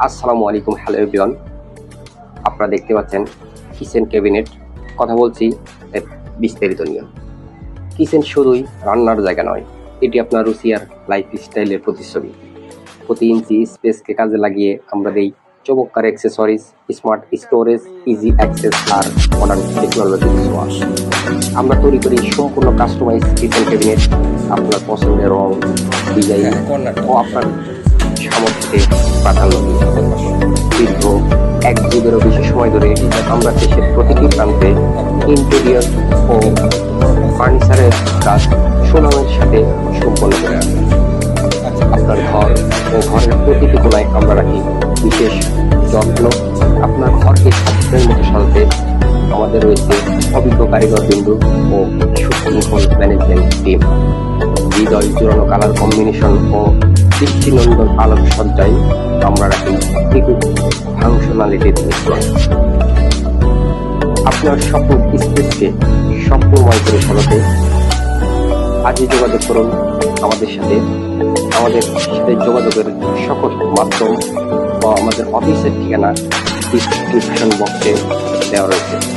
আসসালামু আলাইকুম hello everyone. আপনারা দেখতে পাচ্ছেন কিচেন ক্যাবিনেট। কথা বলছি বিস্তারিত নিয়ে। কিচেন শুধুই রান্নার জায়গা নয় এটি আপনার রুচি আর লাইফ স্টাইলের প্রতিচ্ছবি। প্রতি ইঞ্চি স্পেসকে কাজে লাগিয়ে আমরা দেই চমৎকার accessories smart storage easy access আর মডার্ন টেকনোলজি ওয়াশ আমরা তৈরি করি সম্পূর্ণ কাস্টমাইজ কিচেন ক্যাবিনেট আপনার পছন্দের রং ডিজাইন ও আপনার সামর্থ্যকে প্রাধান্য দীর্ঘ এক যুগেরও বেশি সময় ধরে আমরা দেশের প্রতিটি প্রান্তে ইন্টেরিয়র ও ফার্নিচারের কাজ সুনামের সাথে সম্পন্ন করে আসি আপনার ঘর ও ঘরের প্রতিটি কোনায় আমরা রাখি বিশেষ যত্ন। আপনার ঘরকে স্বাস্থ্যের মতো সাজাতে আমাদের রয়েছে অভিজ্ঞ কারিগর বিন্দু ও সুশৃঙ্খল ম্যানেজমেন্ট টিম হৃদয় জোরানো কালার কম্বিনেশন ও দৃষ্টিনন্দন আলোক সজ্জায় আমরা রাখি ফাংশনালিটির মিশ্রণ আপনার স্বপ্ন স্পেসকে সম্পূর্ণময় করে সাজাতে আজই যোগাযোগ করুন আমাদের সাথে। আমাদের সাথে যোগাযোগের সকল মাধ্যম বা আমাদের অফিসের ঠিকানা ডিসক্রিপশন বক্সে দেওয়া রয়েছে।